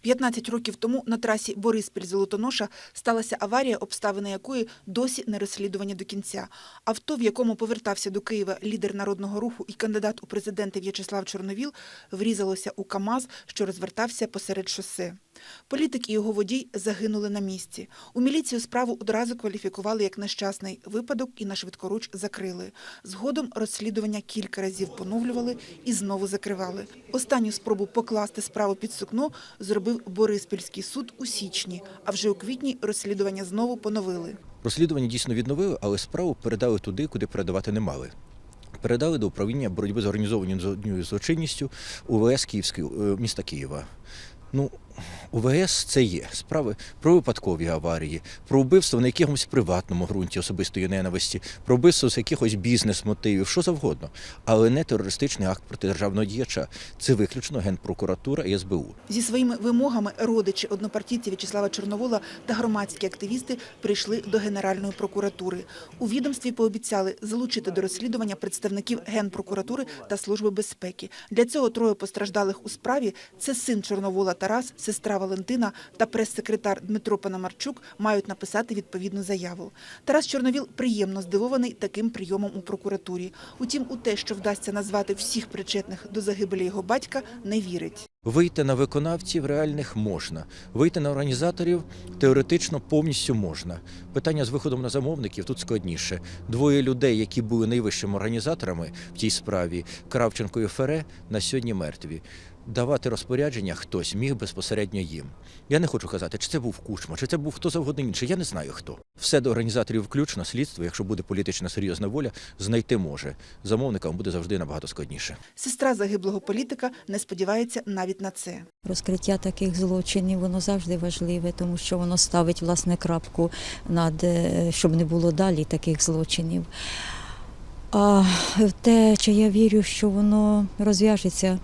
15 років тому на трасі Бориспіль-Золотоноша сталася аварія, обставини якої досі не розслідувані до кінця. Авто, в якому повертався до Києва лідер народного руху і кандидат у президенти В'ячеслав Чорновіл, врізалося у КАМАЗ, що розвертався посеред шосе. Політик і його водій загинули на місці. У міліцію справу одразу кваліфікували як нещасний випадок і на швидкоруч закрили. Згодом розслідування кілька разів поновлювали і знову закривали. Останню спробу покласти справу під сукно зробив Бориспільський суд у січні, а вже у квітні розслідування знову поновили. Розслідування дійсно відновили, але справу передали туди, куди передавати не мали. Передали до управління боротьби з організованою злочинністю УВС Київської е, міста Києва. Ну, УВС це є справи про випадкові аварії, про вбивство на якомусь приватному ґрунті особистої ненависті, про вбивство з якихось бізнес-мотивів, що завгодно, але не терористичний акт проти державного діяча. Це виключно Генпрокуратура і СБУ. Зі своїми вимогами родичі однопартійці В'ячеслава Чорновола та громадські активісти прийшли до Генеральної прокуратури. У відомстві пообіцяли залучити до розслідування представників Генпрокуратури та Служби безпеки. Для цього троє постраждалих у справі – це син Чорновола Тарас, сестра Валентина та прес-секретар Дмитро Панамарчук мають написати відповідну заяву. Тарас Чорновіл приємно здивований таким прийомом у прокуратурі. Утім, у те, що вдасться назвати всіх причетних до загибелі його батька, не вірить. Вийти на виконавців реальних можна, вийти на організаторів теоретично повністю можна. Питання з виходом на замовників тут складніше. Двоє людей, які були найвищими організаторами в тій справі, Кравченко і Фере, на сьогодні мертві. Давати розпорядження хтось міг безпосередньо їм. Я не хочу казати, чи це був Кучма, чи це був хто завгодно інший. Я не знаю хто. Все до організаторів включно, слідство, якщо буде політична серйозна воля, знайти може. Замовникам буде завжди набагато складніше. Сестра загиблого політика не сподівається навіть на це. Розкриття таких злочинів воно завжди важливе, тому що воно ставить власне крапку над е, щоб не було далі таких злочинів. А те, чи я вірю, що воно розв'яжеться,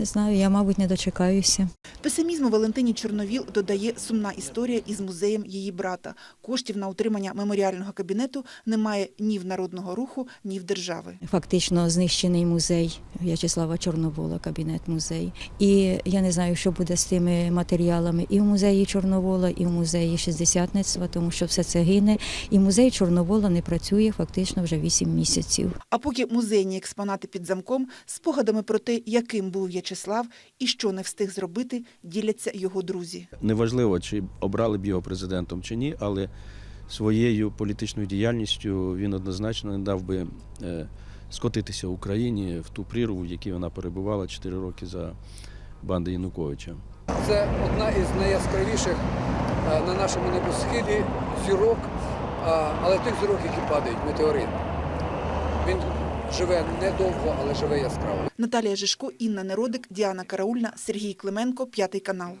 не знаю, я, мабуть, не дочекаюся. Песимізму Валентині Чорновіл додає сумна історія із музеєм її брата. Коштів на утримання меморіального кабінету немає ні в народного руху, ні в держави. Фактично знищений музей В'ячеслава Чорновола, кабінет музей. І я не знаю, що буде з тими матеріалами і в музеї Чорновола, і в музеї Шістдесятництва, тому що все це гине. І музей Чорновола не працює фактично вже 8 місяців. А поки музейні експонати під замком, спогадами про те, яким був В'ячеслав і що не встиг зробити, діляться його друзі. Неважливо, чи обрали б його президентом чи ні, але своєю політичною діяльністю він однозначно не дав би е, скотитися Україні в ту прірву, в якій вона перебувала 4 роки за банди Януковича. Це одна із найяскравіших е, на нашому небосхилі зірок, але тих зірок, які падають, метеорит. Він живе недовго, але живе яскраво. Наталія Жишко, Інна Неродик, Діана Караульна, Сергій Клименко, П'ятий канал.